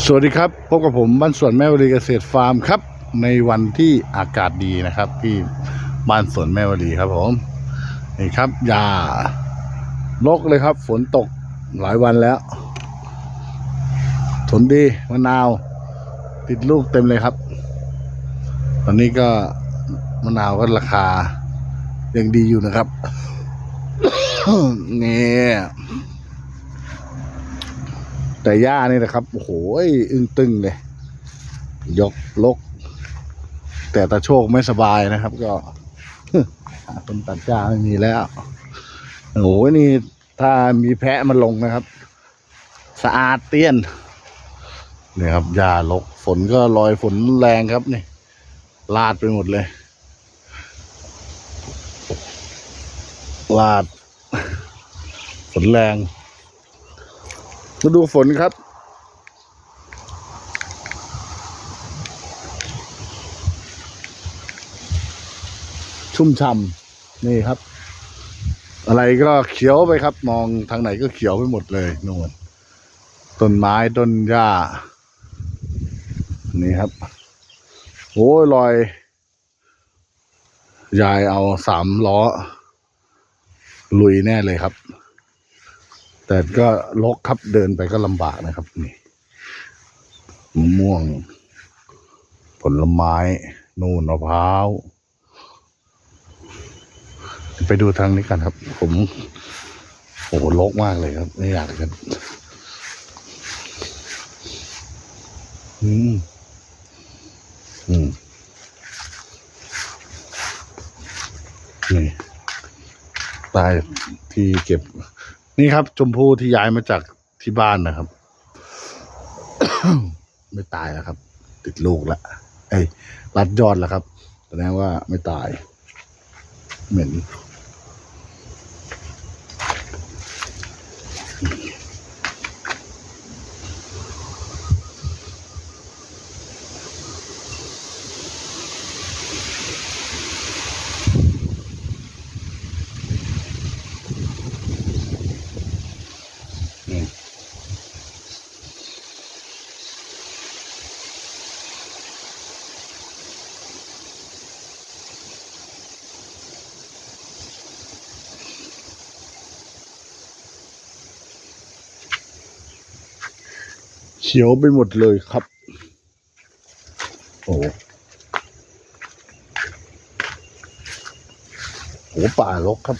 สวัสดีครับ พบกับผมบ้านสวนแม่วลีเกษตรฟาร์มครับ ในวันที่อากาศดีนะครับ ที่บ้านสวนแม่วลีครับผมนี่ครับยาลกเลยครับ ฝนตกหลายวันแล้วผลดีมะนาว ติดลูกเต็มเลยครับ ตอนนี้ก็มะนาวก็ราคายังดีอยู่นะครับเนี่ย แต่หญ้านี่นะครับโอ้โหอึ้งตึงเลย ยกลก แต่ตาโชคไม่สบายนะครับ ก็หาคนตัดหญ้าไม่มีแล้วโอ้โหนี่ถ้ามีแพะมันลงนะครับ สะอาดเตี้ยนเนี่ยครับหญ้าลกฝนก็ลอยฝนแรงครับนี่ลาดไปหมดเลยลาดฝนแรง มาดูฝนครับ ชุ่มช่ำนี่ครับ อะไรก็เขียวไปครับ มองทางไหนก็เขียวไปหมดเลยนู่นต้นไม้ต้นหญ้า นี่ครับ โอ้ยลอย ยายเอาสามล้อ ลุยแน่เลยครับ แต่ก็ลกครับเดินไปก็ลำบากนะครับ นี่มะม่วง ผลไม้ นู่นมะพร้าวไปดูทางนี้กันครับ ผม โอ้โหลกมากเลยครับ ไม่อยากจะอืม อืม นี่ตายที่เก็บ นี่ครับชมพู่ที่ย้ายมาจากที่บ้านนะครับ ไม่ตายแล้วครับ ติดลูกแล้วเอ้ยรัดยอดแล้วครับแสดงว่าไม่ตาย เหม็น ขียวไปหมดเลยครับ โอ้โหโหป่ารกครับ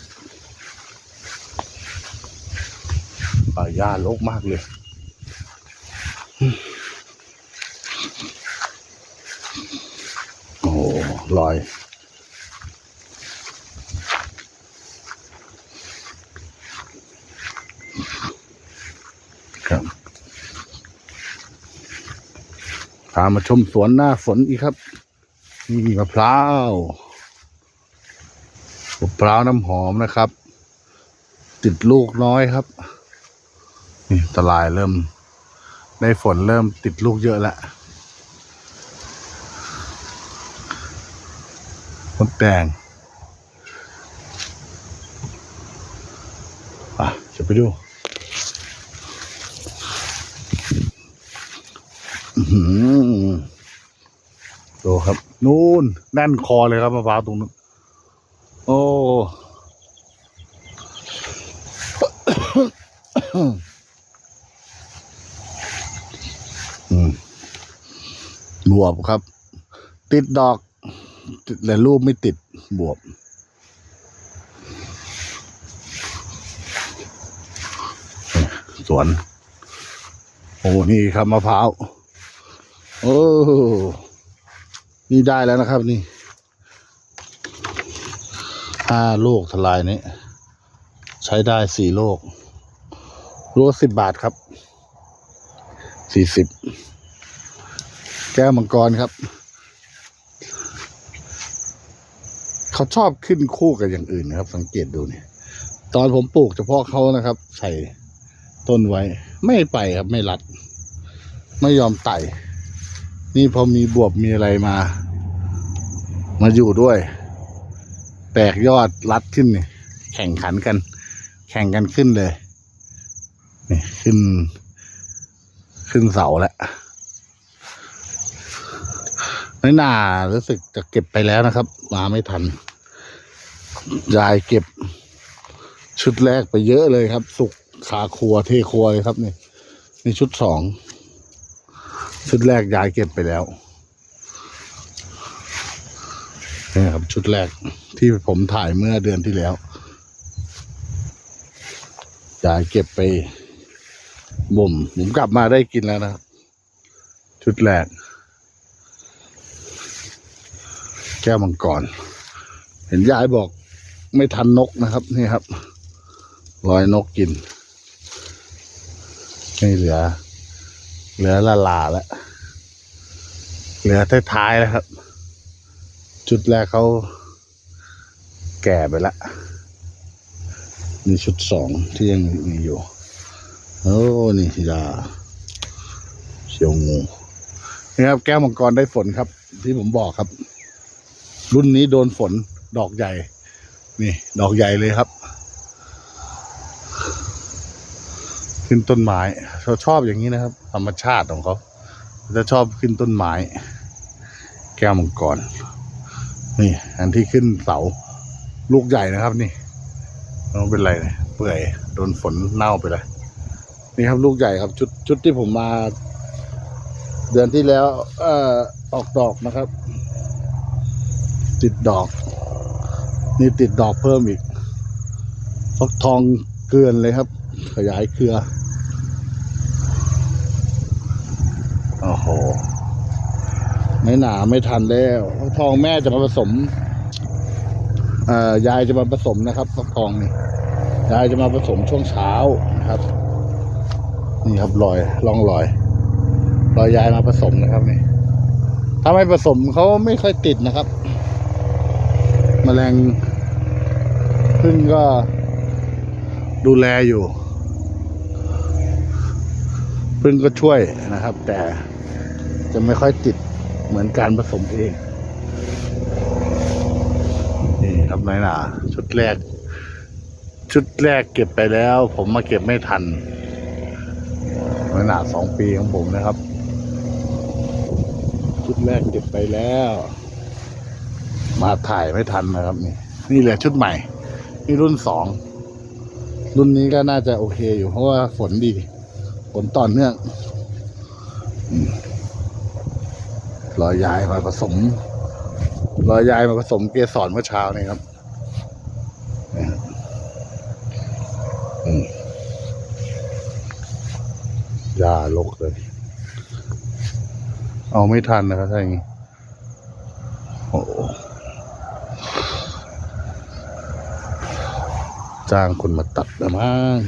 ป่าหญ้ารกมากเลยโอ้โหลอย พามาชมสวนหน้าฝนอีกครับ นี่มะพร้าวมะพร้าวน้ำหอมนะครับ ติดลูกน้อยครับ นี่ตลายเริ่ม ในฝนเริ่มติดลูกเยอะแล้วมดแดงอะจะไปดู อื้อหือ ดูครับ นู่นแน่นคอเลยครับมะพร้าวตรงนู้นโอ้อืมบวบครับ ติดดอก แต่รูปไม่ติดบวบ สวน โอ้ นี่ครับมะพร้าว โอ้นี่ได้แล้วนะครับนี่ห้าลูกทลายนี้ ใช้ได้สี่ลูกลูกสิบบาทครับสี่สิบแก้วมังกรครับ เขาชอบขึ้นคู่กับอย่างอื่นนะครับ สังเกตดูเนี่ยตอนผมปลูกเฉพาะเขานะครับ ใส่ต้นไว้ ไม่ไปครับไม่รัด ไม่ยอมไต่ นี่พอมีบวบมีอะไรมา มาอยู่ด้วย แตกยอดรัดขึ้นนี่แข่งขันกัน แข่งกันขึ้นเลย นี่ขึ้น ขึ้นเสาแล้วน้อยหน่ารู้สึกจะเก็บไปแล้วนะครับ มาไม่ทัน ยายเก็บ ชุดแรกไปเยอะเลยครับ สุกขาครัวเทครัวเลยครับนี่นี่ชุดสอง ชุดแรกยายเก็บไปแล้วนี่ครับ ชุดแรกที่ผมถ่ายเมื่อเดือนที่แล้วยายเก็บไปบ่มผมกลับมาได้กินแล้วนะครับ ชุดแรก แก้วมังกร เห็นยายบอกไม่ทันนกนะครับนี่ครับ รอยนกกิน ไม่เหลือ เหลือละลาแล้ว เหลือท้ายๆแล้วครับชุดแรกเขาแก่ไปแล้วนี่ชุดสองที่ยังมีอยู่ โอ้นี่ยาเชียวงูนี่ครับแก้วมังกรได้ฝนครับ ที่ผมบอกครับ รุ่นนี้โดนฝนดอกใหญ่ นี่ ดอกใหญ่เลยครับ ขึ้นต้นไม้เขาชอบอย่างนี้นะครับ ธรรมชาติของเขาจะชอบขึ้นต้นไม้ แก้วมังกรนี่ อันที่ขึ้นเสาลูกใหญ่นะครับ นี่ไม่เป็นไรเลยเปื่อยโดนฝนเน่าไปเลยนี่ครับลูกใหญ่ครับ ชุดชุดที่ผมมา เดือนที่แล้วเอ่อออกดอกนะครับ ติดดอก นี่ติดดอกเพิ่มอีกฟักทองเกลือนเลยครับ ขยายเครือ โอ้โห ไม่หนาไม่ทันแล้วทองแม่จะมาผสมเอ่อยายจะมาผสมนะครับฟักทองนี่ยายจะมาผสมช่วงเช้านะครับ นี่ครับรอยร่องรอยรอยยายมาผสมนะครับนี่ถ้าไม่ผสมเขาไม่ค่อยติดนะครับแมลงพึ่งก็ดูแลอยู่พึ่งก็ช่วยนะครับ แต่ จะไม่ค่อยติดเหมือนการผสมเองนี่ครับนายหนาชุดแรก ชุดแรกเก็บไปแล้ว ผมมาเก็บไม่ทันนายหนาสองปีของผมนะครับ ชุดแรกเก็บไปแล้ว มาถ่ายไม่ทันนะครับ นี่ นี่เหลือชุดใหม่ นี่รุ่นสองรุ่นนี้ก็น่าจะโอเคอยู่เพราะว่าฝนดี ฝนต่อเนื่อง รอยยายมาผสม รอยยายมาผสมเกสรเมื่อเช้านี่ครับยาลกเลย เอาไม่ทันนะครับถ้าอย่างนี้โอ้จ้างคนมาตัดนะมั้ง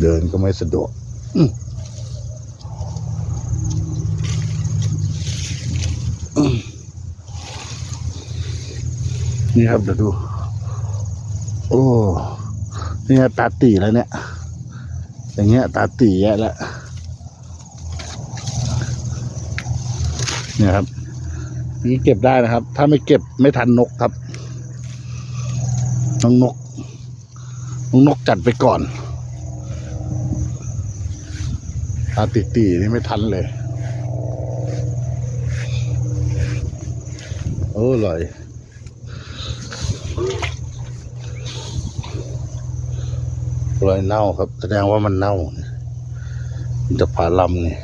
เดินก็ไม่สะดวกอืมอืม นี่ครับเดี๋ยวดู โอ้นี่ตาตีแล้วเนี่ย อย่างเงี้ยตาตีแย่แล้วเนี่ยครับนี่เก็บได้นะครับ ถ้าไม่เก็บไม่ทันนกครับน้องนกน้องนกจัดไปก่อนตาตีตีนี่ไม่ทันเลย โอ้อร่อย รอยเน่าครับ แสดงว่ามันเน่ามันจะผาลำเนี่ย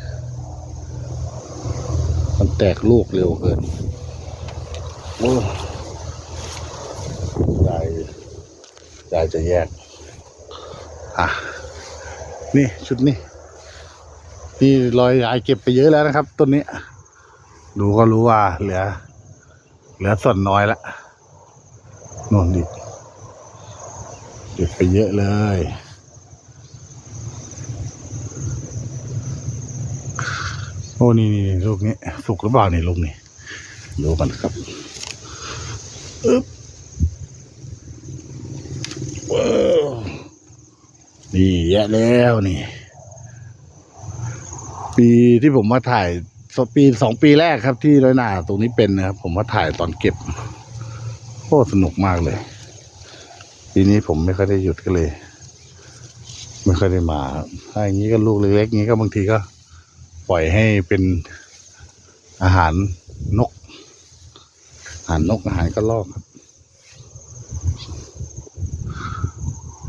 มันแตกลูกเร็วเกินโอ้ยายยายจะแยก อะ นี่ชุดนี้ นี่รอยยายเก็บไปเยอะแล้วนะครับต้นนี้ ดูก็รู้ว่า เหลือ เหลือส่วนน้อยละน่นดิเก็บไปเยอะเลย โอ้นี่นี่ลูกนี้สุกหรือเปล่านี่ลูกนี้ดูกันครับอึ๊บว้าวนี่แยะแล้วนี่ ปีที่ผมมาถ่ายสปีสองปีแรกครับที่ร้อยหนาตรงนี้เป็นนะครับ ผมมาถ่ายตอนเก็บโคตรสนุกมากเลย ปีนี้ผมไม่ค่อยได้หยุดก็เลย ไม่ค่อยได้มาครับถ้าอย่างนี้ก็ลูกเล็กๆอย่างนี้ก็บางทีก็ไปล่อยให้เป็นอาหารนก อาหารนกอาหารกระรอกครับ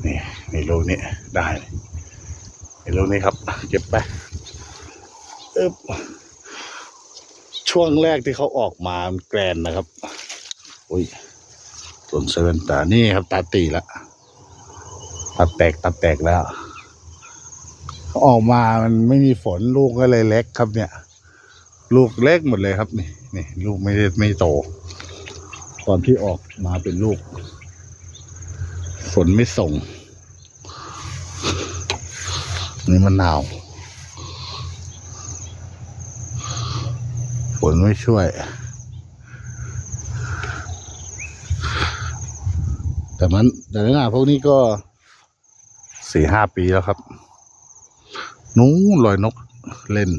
นี่ในลูกนี้ได้ในลูกนี้ครับ เก็บไปอึ๊บช่วงแรกที่เขาออกมามันแกรนนะครับอุ้ยส่วนเซเว่นตานี่ครับตาตีละตาแตกตาแตกแล้ว ออกมามันไม่มีฝนลูกก็เลยเล็กครับเนี่ย ลูกเล็กหมดเลยครับนี่นี่ลูกไม่ได้ไม่โต ตอนที่ออกมาเป็นลูก ฝนไม่ส่ง นี่มันหนาว ฝนไม่ช่วย แต่มันแต่ลักษณะพวกนี้ก็สี่ห้าปีแล้วครับ นู้นลอยนกเล่น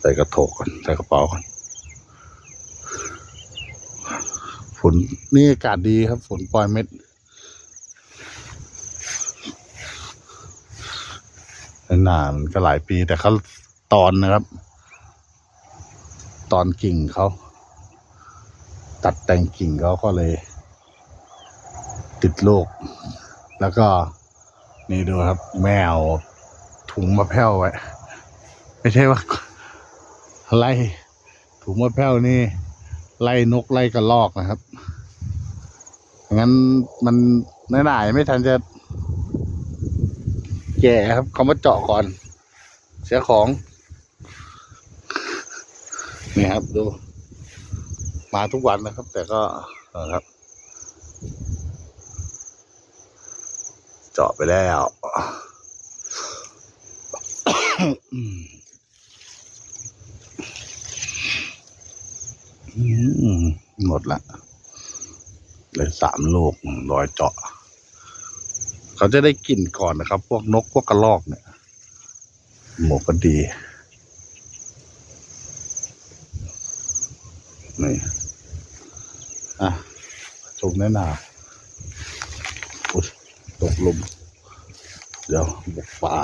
ใส่กระโถกก่อนใส่กระเป๋าก่อนฝนนี่อากาศดีครับฝนปล่อยเม็ดนานก็หลายปีแต่เขาตอนนะครับ ตอนกิ่งเขา ตัดแต่งกิ่งเขาก็เลย ติดโรคแล้วก็นี่ดูครับ แมวถุงมะแพ้วไว้ ไม่ใช่ว่าไล่ถุงมะแพ้วนี่ ไล่นกไล่กระลอกนะครับงั้นมันไม่ได้ไม่ทันจะแก่ครับเขามาเจาะก่อน เสียของ นี่ครับดู มาทุกวันนะครับ แต่ก็นะครับ เจาะไปแล้วหมดละเลยสามลูกรอยเจาะ เขาจะได้กลิ่นก่อนนะครับ พวกนกพวกกระรอกเนี่ย หมกก็ดี นี่ อะชมแน่นา ตกลม เดี๋ยวบุกป่า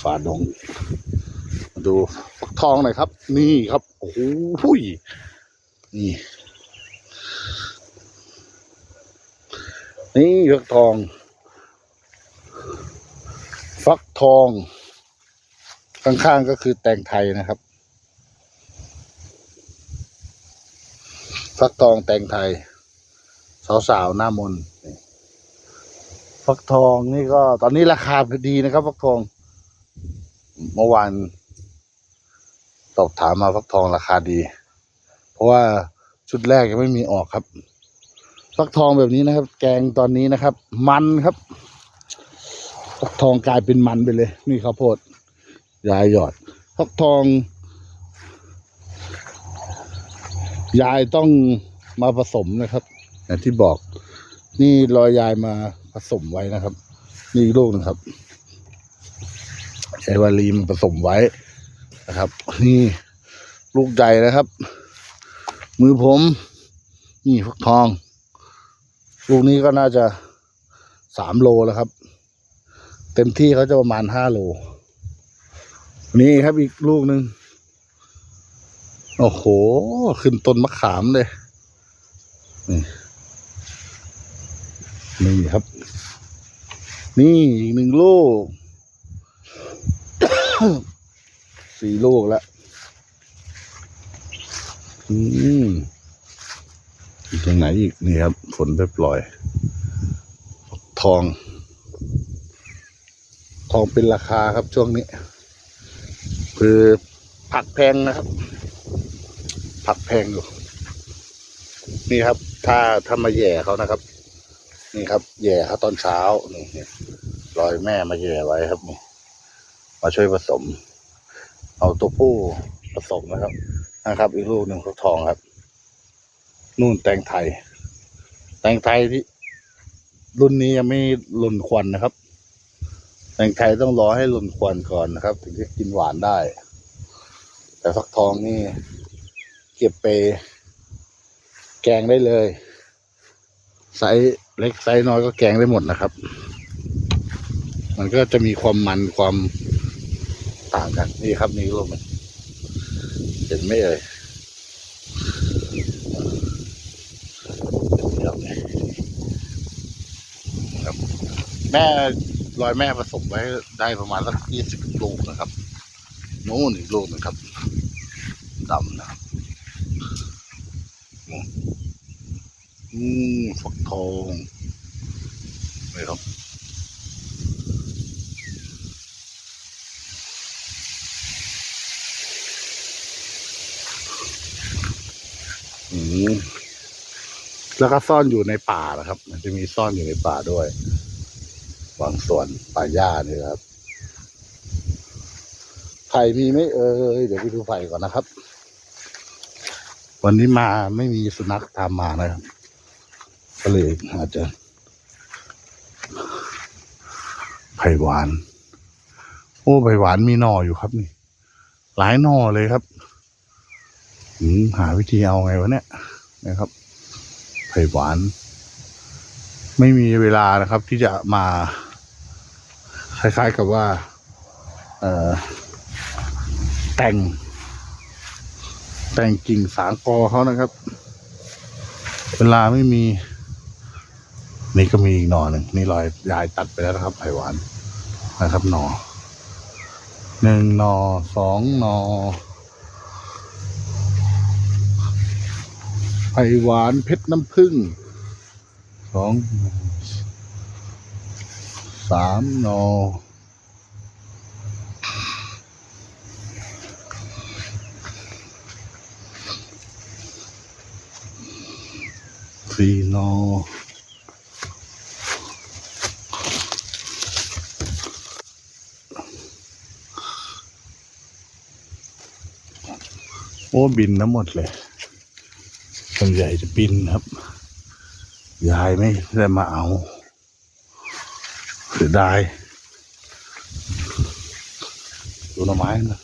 ฝ่าดงมาดูฟักทองหน่อยครับ นี่ครับ โอ้โหนี่ นี่ฟักทอง ฟักทอง ข้างๆก็คือแตงไทยนะครับ ฟักทองแตงไทย สาวๆหน้ามนต์นี่ ฟักทองนี่ก็ตอนนี้ราคาดีนะครับ ฟักทอง เมื่อวานสอบถามมาฟักทองราคาดี เพราะว่าชุดแรกยังไม่มีออกครับ ฟักทองแบบนี้นะครับ แกงตอนนี้นะครับ มันครับ ฟักทองกลายเป็นมันไปเลย นี่ข้าวโพดยายหยอด ฟักทอง ยายต้องมาผสมนะครับอย่างที่บอก นี่รอยยายมา ผสมไว้นะครับ นี่ลูกนึงครับ ใช้วาลีมผสมไว้นะครับ นี่ลูกใหญ่นะครับ มือผม นี่ฟักทอง ลูกนี้ก็น่าจะสามโลแล้วครับ เต็มที่เขาจะประมาณห้าโล นี่ครับอีกลูกหนึ่งโอ้โห ขึ้นต้นมะขามเลยนี่ นี่ครับ นี่อีกหนึ่งลูกสี่ลูกแล้วอืมอีกตรงไหนอีกนี่ครับ ฝนไปปล่อย ทอง ทองเป็นราคาครับช่วงนี้ คือผักแพงนะครับ ผักแพงอยู่ นี่ครับ ถ้าถ้ามาแย่เขานะครับ นี่ครับแย่เขาตอนเช้านี่รอยแม่มาแย่ไว้ครับนี่มาช่วยผสม เอาตัวผู้ผสมนะครับนะครับ อีกลูกหนึ่งฟักทองครับ นู่นแตงไทย แตงไทยที่ รุ่นนี้ยังไม่หล่นควันนะครับ แตงไทยต้องรอให้หล่นควันก่อนนะครับ ถึงจะกินหวานได้ แต่ฟักทองนี่ เก็บไป แกงได้เลยไซส์ เล็กไซส์น้อยก็แกงได้หมดนะครับ มันก็จะมีความมันความต่างกันนี่ครับนี่ลูกมันเห็นไหมเอ่ยเอ่ยครับแม่รอยแม่ผสมไว้ได้ประมาณสักยี่สิบลูกนะครับ โน่นอีกลูกหนึงครับดำนะครับ อืมฝักทองนี่ครับอืมแล้วก็ซ่อนอยู่ในป่านะครับ มันจะมีซ่อนอยู่ในป่าด้วยบางส่วนป่าหญ้านี่ครับ ไผ่มีไหมเอ่ยเดี๋ยวไปดูไผ่ก่อนนะครับ วันนี้มาไม่มีสุนัขตามมานะครับ ก็เลยอาจจะไผ่หวาน โอ้ไผ่หวานมีหน่ออยู่ครับนี่ หลายหน่อเลยครับหาวิธีเอาไงวะเนี่ยนะครับไผ่หวาน ไม่มีเวลานะครับ ที่จะมาคล้ายๆกับว่า เออแต่ง แต่งกิ่งสางกอเขานะครับ เวลาไม่มี นี่ก็มีอีกหน่อหนึ่งนี่รอยยายตัดไปแล้วนะครับไผ่หวานนะครับหน่อหนึ่งหน่อสองหน่อไผ่หวานเพชรน้ำผึ้งสองสามหนอสี่หนอ โอ้บินทั้งหมดเลยส่วนใหญ่จะบินครับ ยายไม่ได้มาเอาเสียดายดูหน่อไม้นะ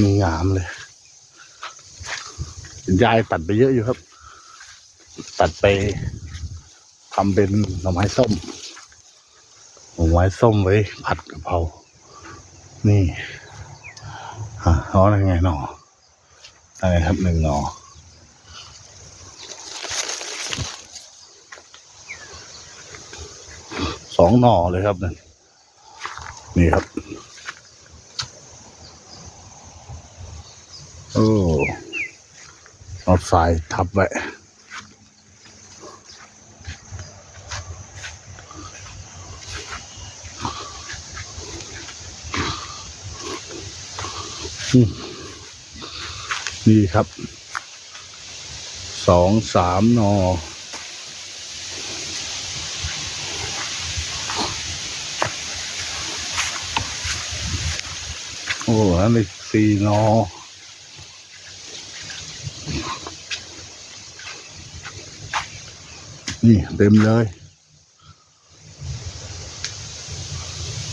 มีงามเลย ยายตัดไปเยอะอยู่ครับ ตัดไปทำเป็นหน่อไม้ส้มหน่อไม้ส้มไว้ผัดกะเพรานี่ ฮะเอนั่นไงหน่ออะไรครับหนึ่งหนอสองหน่อเลยครับนั่นนี่ครับ โอ้เอาทรายทับไว้ นี่ครับ สองสามนอ โอ้อันนี้สี่นอนี่เต็มเลย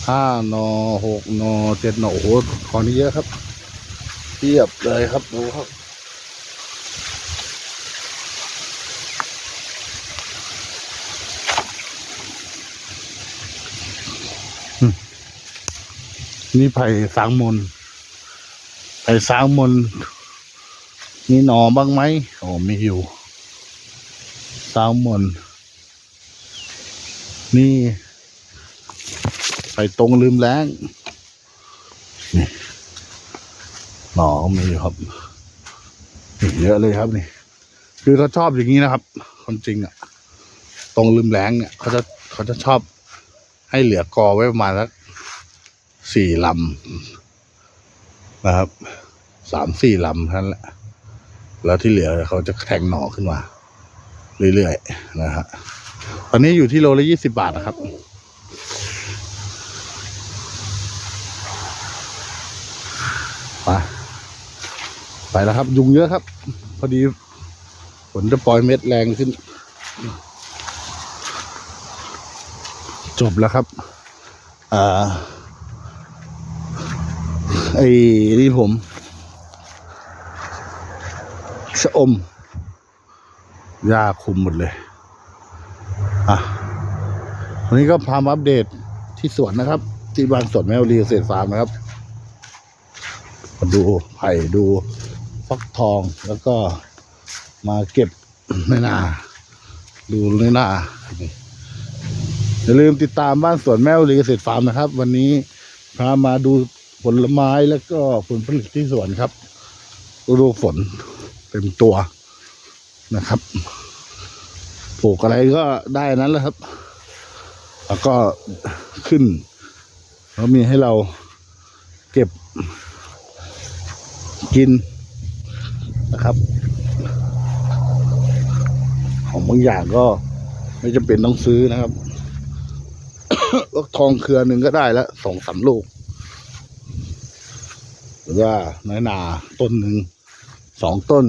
ห้านอหกนอเจ็ดนอโอ้โหขอนี้เยอะครับ เทียบเลยครับดูครับนี่ไผ่สางมน ไผ่สางมน มีหนอบ้างไหมโอ้มีอยู่ สางมน นี่ ไผ่ตรงลืมแรงนี่ หนอก็มีอยู่ครับเยอะเลยครับนี่ คือเขาชอบอย่างนี้นะครับความจริงอะ ตรงลืมแรงเนี่ยเขาจะเขาจะชอบให้เหลือกอไว้ประมาณสักสี่ลำนะครับสามสี่ลำท่านแหละ แล้วที่เหลือเขาจะแทงหน่อขึ้นมา เรื่อยๆนะฮะตอนนี้อยู่ที่โลละยี่สิบาทนะครับ ไปแล้วครับ ยุงเยอะครับ พอดีฝนจะปล่อยเม็ดแรงขึ้น จบแล้วครับอ่าไอ้นี่ผมชะอมหญ้าคุมหมดเลย อะวันนี้ก็พามาอัปเดตที่สวนนะครับ ที่บ้านสวนแมวรีเกษตรฟาร์มนะครับ ดูไผ่ดู ฟักทองแล้วก็มาเก็บในนา ดูในนาอย่าลืมติดตามบ้านสวนแมวรีเกษตรฟาร์มนะครับ วันนี้พามาดูผลไม้แล้วก็ผลผลิตที่สวนครับฤดูฝนเต็มตัวนะครับปลูกอะไรก็ได้นั้นแหละครับ แล้วก็ขึ้นแล้วมีให้เราเก็บกิน นะครับ ของบางอย่างก็ไม่จำเป็นต้องซื้อนะครับลกทองเครือหนึ่งก็ได้แล้วสองสามลูก หรือว่าน้อยนาต้นหนึ่งสองต้น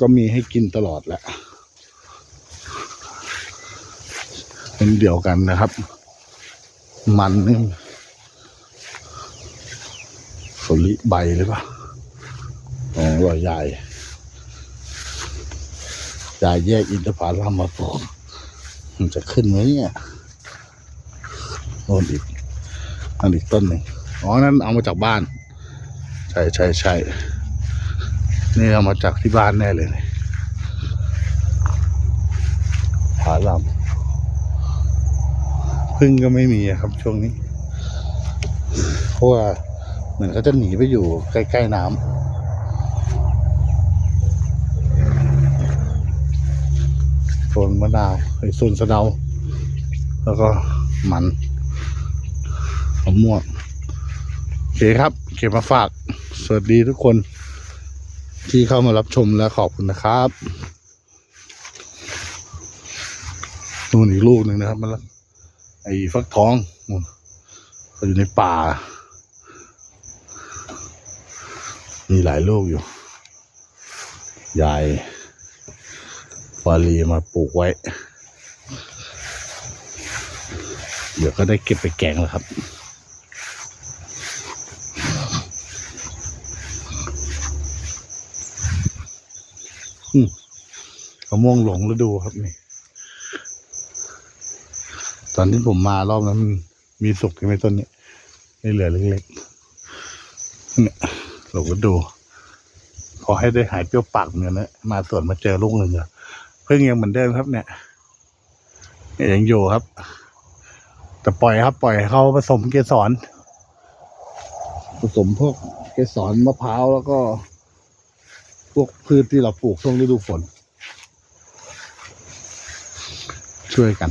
ก็มีให้กินตลอดแหละเป็นเดียวกันนะครับ มันนี่สลิใบหรือเปล่า ว่าใหญ่ยายแยกอินทผลัมมาปลูกมันจะขึ้นไหมเนี่ยโน่นอีกอันอีกต้นหนึ่งอ๋อ นั่นเอามาจากบ้าน ใช่ใช่ใช่นี่เอามาจากที่บ้านแน่เลยเนี่ยผาลำพึ่งก็ไม่มีครับช่วงนี้ เพราะว่าเหมือนเขาจะหนีไปอยู่ใกล้ ๆ น้ำ โซนมะนาวไอ้โซนสะเดา แล้วก็หมันมะม่วงโอเคครับ เก็บมาฝาก สวัสดีทุกคน ที่เข้ามารับชมและขอบคุณนะครับนู่นอีกลูกหนึ่งนะครับ มันไอ้ฟักทองนู่นอยู่ในป่า มีหลายลูกอยู่ยายวาลีมาปลูกไว้ เดี๋ยวก็ได้เก็บไปแกงแล้วครับมะม่วงหลงฤดูครับนี่ ตอนที่ผมมารอบนั้นมันมีสุกใช่ไหมต้นนี้ไม่เหลือเล็กๆเนี่ยหลงก็ดู ขอให้ได้หายเปรี้ยวปากเหมือนกันนะมาสวนมาเจอลูกหนึ่งอะ พิ่งยังเหมือนเดิมครับเนี่ยเนี่ยยังอยู่ครับ แต่ปล่อยครับ ปล่อยเขาผสมเกสร ผสมพวกเกสรมะพร้าวแล้วก็ พวกพืชที่เราปลูกช่วงฤดูฝน ช่วยกัน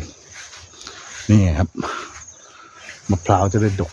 นี่ครับมะพร้าวจะได้ดก